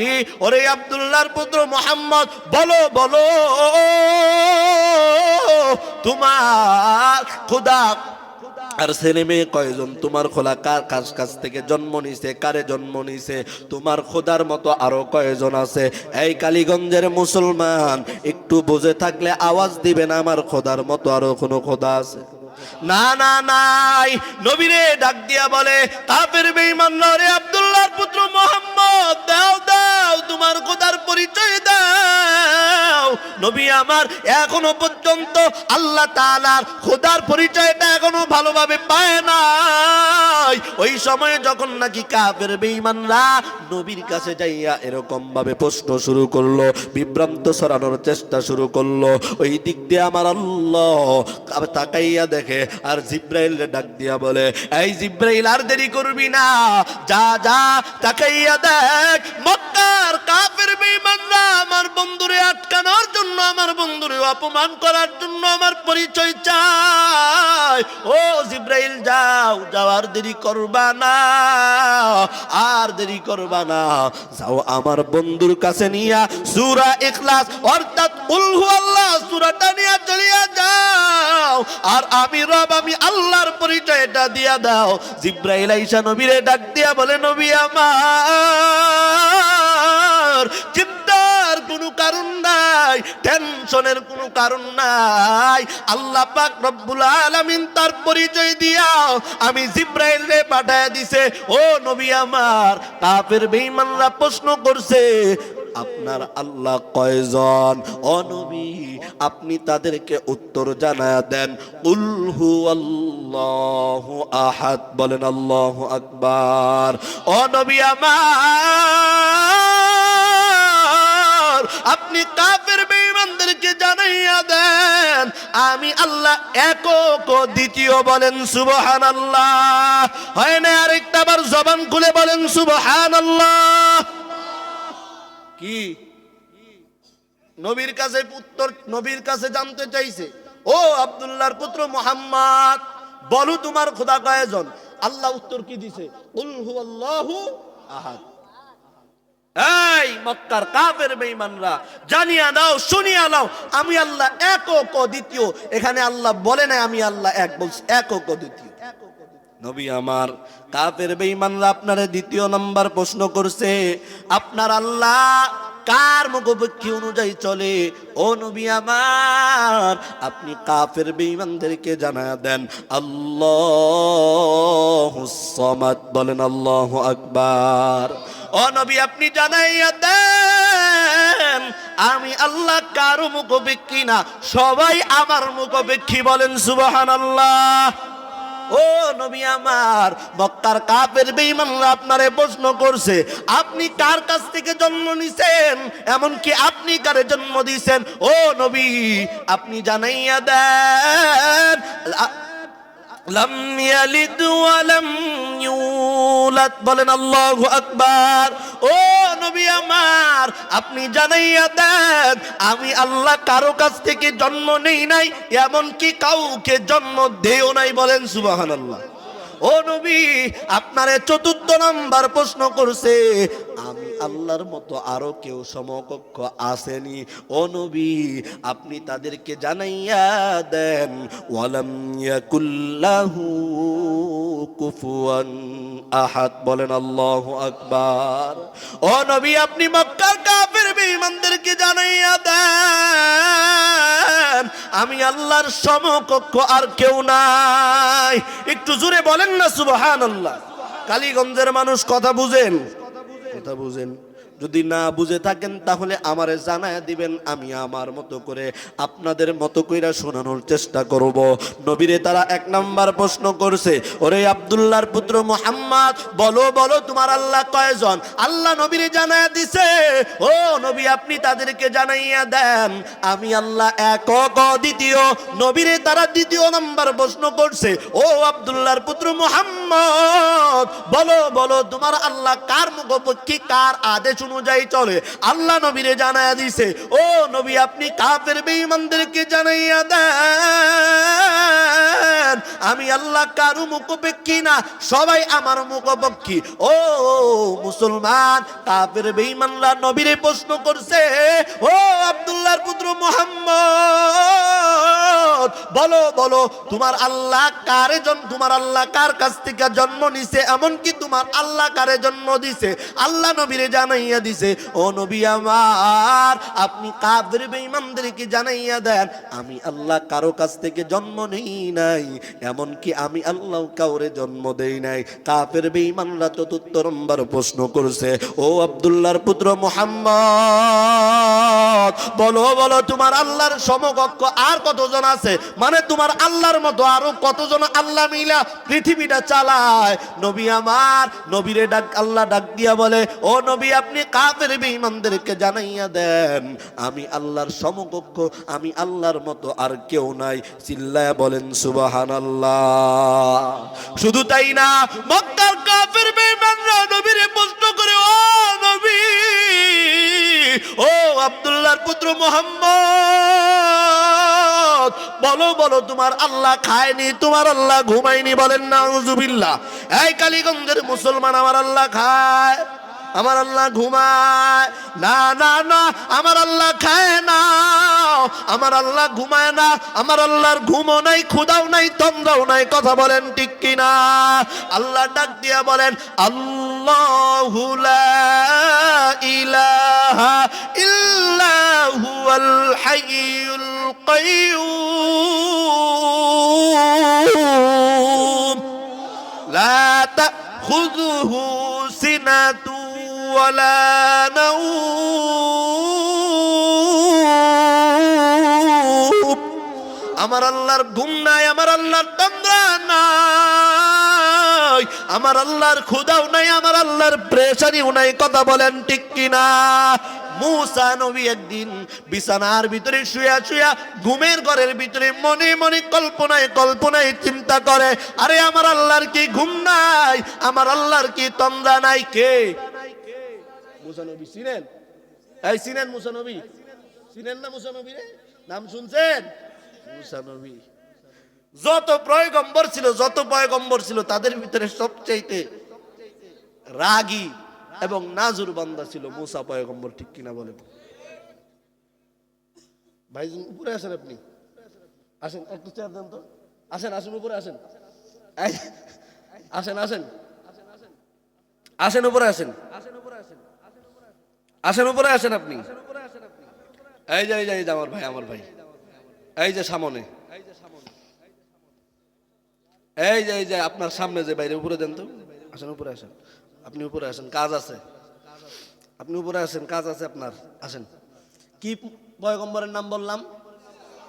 কি? ওরে আব্দুল্লাহর পুত্র মোহাম্মদ, বলো বলো। তোমার খুদা, আর ছেলে মেয়ে কয়জন? তোমার খোলা কার কাছ কাছ থেকে জন্ম নিছে? কারে জন্ম নিছে? তোমার খোদার মতো আরও কয়জন আছে? এই কালীগঞ্জের মুসলমান, একটু বুঝে থাকলে আওয়াজ দিবেন আমার খোদার মতো আরও কোনো খোদা আছে? না না, নাই। নবীরে ডাক দিয়া বলে, কাফের বেঈমান রে আব্দুল্লাহর পুত্র মোহাম্মদ, দাও দাও। তোমার খোদার পরিচয় দাও। নবী আমার, এখনও পর্যন্ত আল্লাহ তাআলার খোদার পরিচয়টা এখনও ভালোভাবে পায় নাই। ওই সময়ে যখন নাকি কাফের বেঈমানরা নবীর কাছে যাইয়া এরকম ভাবে প্রশ্ন শুরু করল, বিভ্রান্ত সরানোর চেষ্টা শুরু করল, ওই দিক দিয়ে আমার আল্লাহ তাকাইয়া দেখে, আর জিব্রাইল ডাক দিয়া বলে, এই জিব্রাইল, আর দেরি করবি না। যা যা, তাকাইয়া দেখ মক্কার কাফের বেঈমানরা আমার বন্ধুরে আটকানোর জন্য, আমার বন্ধুরে অপমান করার জন্য আমার পরিচয় চায় ও জিব্রাইল, যাও, যাওয়ার দেরি করবা না, আর দেরি করবা না। যাও আমার বন্ধুর কাছে নিয়া সূরা ইখলাস, অর্থাৎ কুল আল্লাহ সূরাটা নিয়া চলিয়া যাও। আর আমি রব, আমি আল্লাহর পরিচয়টা দিয়া দাও। জিব্রাইল আইসা নবীরে ডাক দিয়া বলে, নবী আমার। চিন্তার কোনো কারণ নাই টেনশনের কোনো কারণ নাই। আল্লাহ পাক রব্বুল আলামিন তার পরিচয় দিয়া আমি জিব্রাইল রে পাঠায় দিছে, ও নবী আমার, কাফের বেঈমানরা প্রশ্ন করছে, আপনার আল্লাহ কয়জন? অনবী আপনি তাদেরকে উত্তর জানায় দেন উলহু আল্লাহ আহাদ বলেন আল্লাহ আকবার। অনবী আমার আপনি কাফের বেঈমানদেরকে জানাইয়া দেন। আমি আল্লাহ একক দ্বিতীয় বলেন সুবহান আল্লাহ হয় না আরেকটা বার জবান খুলে বলেন সুবহান আল্লাহ কি? নবীর কাছে উত্তর নবীর কাছে জানতে চাইছে। ও আব্দুল্লাহর পুত্র মোহাম্মদ বলো তোমার খোদা কয়জন? আল্লাহ উত্তর কি দিছে? কুল হুয়াল্লাহু আহাদ। এই মক্কার কাফের বেঈমানরা, জানিয়া দাও, শুনিয়া দাও আমি আল্লাহ একক দ্বিতীয়। এখানে আল্লাহ বলে না আমি আল্লাহ এক, বলছি একক দ্বিতীয়। নবী আমার, কাফের বেঈমানরা আপনারে দ্বিতীয় নাম্বার প্রশ্ন করছে, আপনার আল্লাহ কার মুখোপেক্ষী অনুযায়ী চলে? ও নবী আমার, আপনি কাফের বেঈমানদেরকে জানা দেন, আল্লাহ সমাদ, বলেন আল্লাহ আকবার। ও নবী আপনি জানাইয়া দেন আমি আল্লাহ কারও মুখোপেক্ষী না সবাই আমার মুখোপেক্ষী বলেন সুবহান আল্লাহ ও নবী আমার মক্কার কাপের বেঈমানরা আপনারে প্রশ্ন করছে আপনি কার কাছ থেকে জন্ম নিছেন এমনকি আপনি কারে জন্ম দিয়েছেন ও নবী আপনি জানাইয়া দেন লাম ইয়ালিদ ওয়া লাম ইউলাদ বলেন আল্লাহু আকবার। ও নবী আমার, আপনি জানাইয়া দেন, আমি আল্লাহ কারও কাছ থেকে জন্ম নেই নাই এমন কি কাউকে জন্ম দেও নাই বলেন সুবহানাল্লাহ। ও নবী, আপনারে চতুর্থ নাম্বার প্রশ্ন করছে। আমি আল্লাহর মতো আরও কেউ সমকক্ষ আসেনি। ও নবী, আপনি তাদেরকে জানাইয়া দেন, ওয়ালাম ইয়াকুল্লাহু কুফুয়ান আহাদ, বলেন আল্লাহু আকবার। ও নবী, আপনি মক্কার কাফের। বেঈমানদেরকে জানাইয়া দেন। আমি আল্লাহর সমকক্ষ আর কেউ নাই। একটু জোরে বলেন না, সুবহানাল্লাহ। কালীগঞ্জের মানুষ কথা বুঝেন? কথা বুঝেন। যদি না বুঝে থাকেন, তাহলে আমারে জানায় দিবেন, আমি আমার মতো করে আপনাদের মতো কইরা শোনানোর চেষ্টা করব। নবীরে তারা এক নাম্বার প্রশ্ন করছে, ওরে আব্দুল্লাহর পুত্র মোহাম্মদ, বলো বলো তোমার আল্লাহ কয়জন? আল্লাহ নবীরে জানায় দিছে, ও নবী, আপনি তাদেরকে জানাইয়া দেন, আমি আল্লাহ একক দ্বিতীয়। নবীরে তারা দ্বিতীয় নাম্বার প্রশ্ন করছে, ও আব্দুল্লাহর পুত্র মোহাম্মদ, বলো বলো তোমার আল্লাহ কার মুখপক্ষী কার আদেশ অনুযায়ী চলে। আল্লাহ নবীরে জানাইয়া দিছে, ও নবী, আপনি কাফের বেঈমানদেরকে জানাইয়া দেন। আমি আল্লাহ কারু মুখোপেক্ষী না, সবাই আমার মুখোপেক্ষী। ও মুসলমান, কাফের বেঈমানরা নবীরে প্রশ্ন করছে, ও আব্দুল্লাহর পুত্র মোহাম্মদ বলো বলো, তোমার আল্লাহ কারে জন্ম তোমার আল্লাহ কার কাছ থেকে জন্ম নিছে? এমনকি তোমার আল্লাহ কারে জন্ম দিছে? আল্লাহ নবীরে জানাইয়া দিছে, ও নবী আমার, আপনি কাফের বেঈমানদেরকে জানাইয়া দেন, আমি আল্লাহ কারও কাছ থেকে জন্ম নেই নাই, এমনকি আমি আল্লাহ কাউরে জন্ম দেই নাই। কাফের বেঈমানরা চতুর্থ নম্বর প্রশ্ন করছে, ও আব্দুল্লাহর পুত্র মোহাম্মদ, বলো বলো, তোমার আল্লাহর সমকক্ষ আর কতজন আছে? মানে তোমার আল্লাহর মতো আরও কতজন আল্লাহ মিলা পৃথিবীটা চালায়। নবী আমার, নবীরে ডাক, আল্লাহ ডাক দিয়া বলে, ও নবী, আপনি কাফের বেঈমানদেরকে জানাইয়া দেন। আমি আল্লাহর সমকক্ষ, আমি আল্লাহর মতো আর কেউ নাই। চিল্লায়া বলেন, সুবহানাল্লাহ। শুধু তাই না, মক্কার কাফের বেঈমানরা নবীরে প্রশ্ন করে, ও নবী, ও আব্দুল্লাহর পুত্র মোহাম্মদ বলো বলো, তোমার আল্লাহ খায়নি, তোমার আল্লাহ ঘুমায়নি বলেন না আউযুবিল্লাহ এই কালীগঞ্জের মুসলমান, আমার আল্লাহ খায়, আমার আল্লাহ ঘুমায়। না না না, আমার আল্লাহ খায় না, আমার আল্লাহ ঘুমায় না, আমার আল্লাহর ঘুমও নাই ক্ষুদাও নাই, তন্দ্রাও নাই, কথা বলেন ঠিক কিনা? আল্লাহ ডাক দিয়া বলেন, আল্লাহ ইলাহা ইল্লাহু আল হাইয়ুল কাইয়ুম لا تأخذه سنة ولا نوم আমার আল্লাহর ঘুম নাই আমার আল্লাহর তন্দ্রা নাই আমার আল্লাহর ক্ষুদাও নাই, আমার আল্লাহর প্রেশারিও নাই, কথা বলেন ঠিক কিনা? মুসা নবী একদিন বিছানার ভিতরে শুয়া শুয়া ঘুমের ঘরের ভিতরে মনে মনে কল্পনায় কল্পনায় চিন্তা করে, আরে আমার আল্লাহর কি ঘুম নাই? আমার আল্লাহর কি তন্দ্রা নাই? কে? মুসা নবী চিনেন? এই চিনেন মুসা নবী? চিনেন না মুসা নবী রে? নাম শুনছেন? মুসা নবী। যত পয়গম্বর ছিল, যত পয়গম্বর ছিল, তাদের ভিতরে সবচাইতে রাগী এবং নাজুর বান্দা ছিল মুসা পয়গম্বর, ঠিক কিনা বলেন? ভাই উপরে আসেন আপনি। আসেন, একটু চেয়ার দেন তো। আসেন আসেন, উপরে আসেন। আসেন আসেন। আসেন, উপরে আসেন। আসেন, উপরে আসেন আপনি। এই যে এই যে আমার ভাই আমার ভাই। এই যে সামনে। এই যে এই যে, আপনার সামনে যে বাইরে, উপরে দেন তো। আসেন, উপরে আসেন। আপনি উপরে আসেন, কাজ আছে। আপনি উপরে আসেন, কাজ আছে আপনার। আসেন। কি পয়গম্বরের নাম বললাম?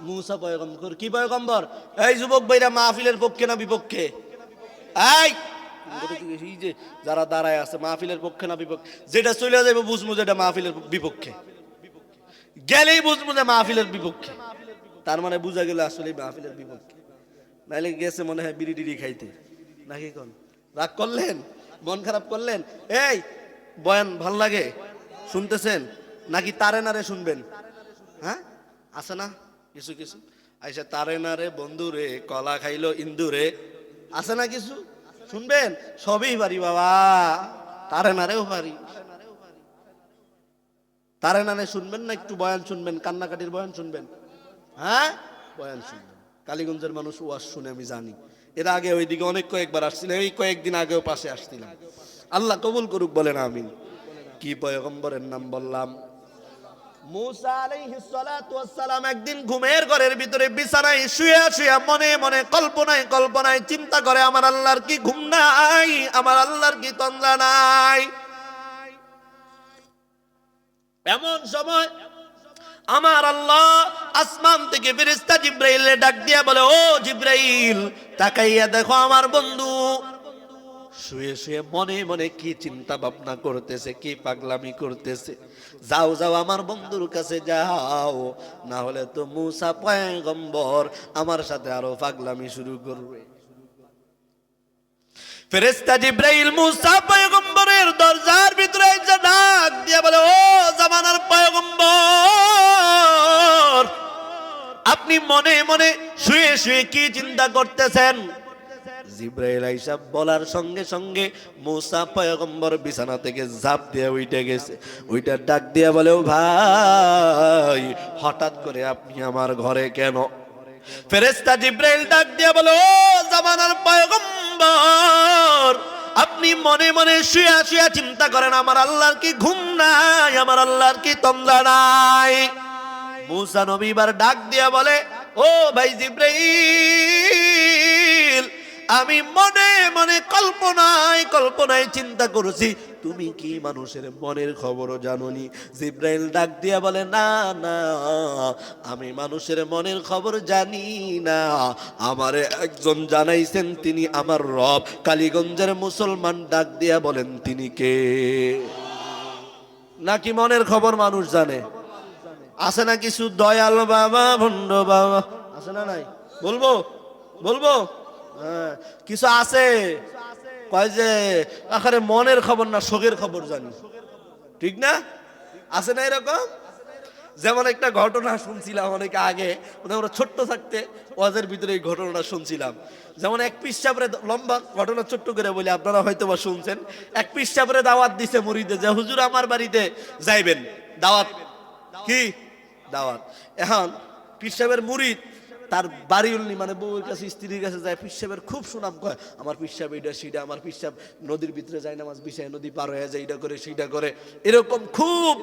মুসা পয়গম্বর। কি পয়গম্বর? এই যুবক ভাইরা মাহফিলের পক্ষে না বিপক্ষে? এই! এই যে, যারা দাঁড়ায় আছে, মাহফিলের পক্ষে না বিপক্ষে? যেটা চলে যাবে বুঝব যেটা মাহফিলের বিপক্ষে। গেলেই বুঝব যে মাহফিলের বিপক্ষে। তার মানে বুঝা গেল আসলে মাহফিলের বিপক্ষে। নাইলে গেছে মনে হয় বিড়ি টিড়ি খাইতে। নাকি কোন? রাগ করলেন? মন খারাপ করলেন? এই, বয়ান ভালো লাগে? শুনতেছেন? নাকি তারে নারে শুনবেন? হ্যাঁ? আছে না? কিছু কিছু? আইসা তারে নারে বন্ধু রে কলা খাইলো ইন্দু রে আছে না কিছু? শুনবেন? সবই পারি বাবা। তারে নারেও পারি। তারে নারে শুনবেন না একটু বয়ান শুনবেন? কান্নাকাটির বয়ান শুনবেন? হ্যাঁ? বয়ান শুনবেন। কালীগঞ্জের মানুষ ওয়াজ শুনে, আমি জানি। এর আগে ওইদিকে অনেক কয়েকবার আসছিলাম, এই কয়েকদিন আগেও পাশে আসছিলাম। আল্লাহ কবুল করুক, বলেন আমিন। কি পয়গম্বরের নাম বললাম? একদিন ঘুমের ঘরের ভিতরে বিছানায় শুয়ে শুয়ে মনে মনে কল্পনায় কল্পনায় চিন্তা করে, আমার আল্লাহর কি ঘুম নাই? আমার আল্লাহর কি তন্দ্রা নাই? এমন সময় আমার আল্লাহ আসমান থেকে ফেরেশতা জিব্রাইলে ডাক দিয়া বলে, ও জিব্রাইল, তাকাইয়া দেখো আমার বন্ধু। শুয়ে শুয়ে মনে মনে কি চিন্তা ভাবনা করতেছে, কি পাগলামি করতেছে। যাও যাও আমার বন্ধুর কাছে যাও, না হলে তো মুসা পয়গম্বর আমার সাথে আরও পাগলামি শুরু করবে। ফেরেস্তা জিব্রাইল, মুসা পয়গম্বরের দরজার ভিতরে ডাক দিয়ে বলে, ও জামানার পয়গম্বর, আপনি মনে মনে শুয়ে শুয়ে কি চিন্তা করতেছেন? জিব্রাইল আইসা বলার সঙ্গে সঙ্গে মুসা পয়গম্বর বিছানা থেকে ঝাঁপ দিয়ে উঠে গেছে। ওইটা ডাক দিয়া বলেও ভাই, হঠাৎ করে আপনি আমার ঘরে কেন? ফেরেস্তা জিব্রাইল ডাক দিয়া বলে, ও জামানার পয়গম্বর আপনি মনে মনে শুয়া শুয়া চিন্তা করেন, আমার আল্লাহর কি ঘুম নাই? আমার আল্লাহর কি তন্দা নাই? মুসা নবীবার ডাক দিয়া বলে, ও ভাই জিব্রাইল আমি মনে মনে কল্পনায় কল্পনায় চিন্তা করছি, তুমি কি মানুষের মনের খবরও জানোনি? জিব্রাইল ডাক দিয়া বলে, না না, আমি মানুষের মনের খবর জানি না। আমারে একজন জানাইছেন তিনি আমার রব। কালীগঞ্জের মুসলমান ডাক দিয়া বলেন, তিনি কে? নাকি মনের খবর মানুষ জানে? আছে না কিছু দয়াল বাবা, ভণ্ড বাবা? আছে না নাই? বলব? বলব? কিছু আছে? কয় যে, আখারে মনের খবর না শোকের খবর জানি। ঠিক না? আছে না এরকম? যেমন একটা ঘটনা শুনছিলাম অনেক আগে আমরা ছোট্ট থাকতে ওয়াজের ভিতরে এই ঘটনাটা শুনছিলাম। যেমন এক পিসাবরে লম্বা ঘটনা ছোট্ট করে বলি, আপনারা হয়তো বা শুনছেন। এক পিসাবরে দাওয়াত দিছে মুড়িতে যে, হুজুর, আমার বাড়িতে যাইবেন। দাওয়াত। কি? দাওয়াত। এখন পিসাবের মুড়িদ তার বাড়ি উল্লি মানে বউয়ের কাছে, স্ত্রীর কাছে যায়, পিসাবের খুব সুনাম কয়, আমার পিসাব এইটা সেইটা আমার পিসাব, নদীর ভিতরে যায় না মাছ বিছায় নদী পার হয়ে যায় এইটা করে সেইটা করে। এরকম খুব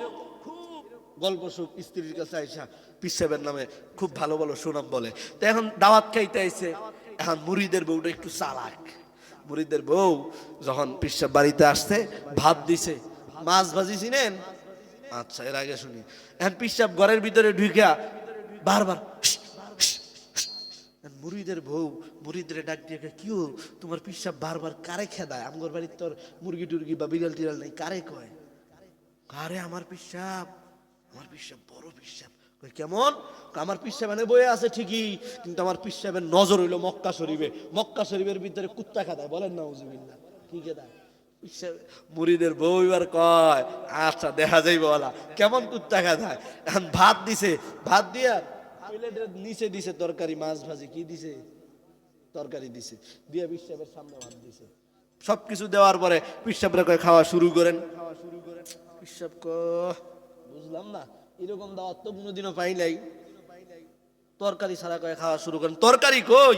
গল্প সুখ স্ত্রীর কাছে আইসা পিসাবের নামে খুব ভালো ভালো সুনাম বলে। তো এখন দাওয়াত খাইতে আইসে এখন মুড়িদের বউটা একটু চালাক। মুড়িদের বউ যখন পিসাব বাড়িতে আসছে, ভাত দিছে, মাছ ভাজি চিনেন আচ্ছা এর আগে শুনি। এখন পিসাব ঘরের ভিতরে ঢুকিয়া বারবার। মুড়িদের বউ মুড়িদের ডাক দিয়ে কিও তোমার পিসাব বারবার কারে খেদায়? আমগর বাড়ির তোর মুরগি টুরগি বা বিড়াল টিড়াল নেই, কারে কয়? কারে আমার পিসাব? আমার পিসাব বড় পিসাব। কেমন? আমার পিসাব এনে বয়ে আছে ঠিকই, কিন্তু আমার পিসাবের নজর হইল মক্কা শরীফে। মক্কা শরীফের ভিতরে কুত্তা খাদায়, বলেন না উজুবিল্লা কি খেদায়? মুড়িদের বউ এবার কয় আচ্ছা দেখা যাইব বলা কেমন কুত্তা খাদায়? এখন ভাত দিছে, ভাত দিয়া নিচে দিছে, তরকারি, মাছ ভাজি, কি দিছে? তরকারি দিছে। দিয়ে সামনে ভাত দিছে। সবকিছু দেওয়ার পরে পিসাবরা করে খাওয়া শুরু করেন। খাওয়া শুরু করেন। পিসাব বুঝলাম না, এরকম দাওয়াত তো কোনোদিনও পাই নাই। তরকারি ছাড়া করে খাওয়া শুরু করেন। তরকারি কই?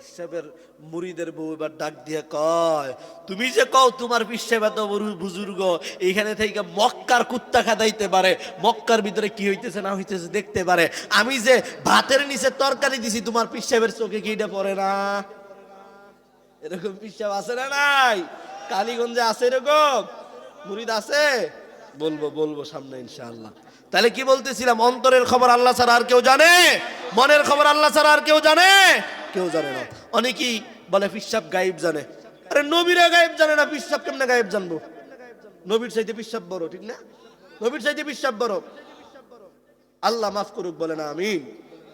পিসাবের মুড়িদের বউ এবার ডাক দিয়ে কয়, তুমি যে কও তোমার পিসাব এত বুজুর্গ এইখানে থেকে মক্কার কুত্তা খাদাইতে পারে, মক্কার ভিতরে কি হইতেছে না হইতেছে দেখতে পারে। আমি যে ভাতের নিচে তরকারি দিছি, তোমার পিসাবের চোখে কি এটা পড়ে না? এরকম পিসাব আছে না নাই? কালীগঞ্জে আছে এরকম? মুরিদ আছে? বলব বলব সামনে ইনশাআল্লাহ। তাহলে কি বলতেছিলাম? অন্তরের খবর আল্লাহ ছাড়া আর কেউ জানে? মনের খবর আল্লাহ ছাড়া আর কেউ জানে? কেউ জানে না। অনেকেই বলে পিসাব গায়েব জানে। আরে নবীরা গায়েব জানে না পিসাব কেমনে গায়েব জানব? নবীর চাইতে পিসাব বড়, ঠিক না? নবীর চাইতে পিসাব বড়। আল্লাহ মাফ করুক, বলে না, আমিন।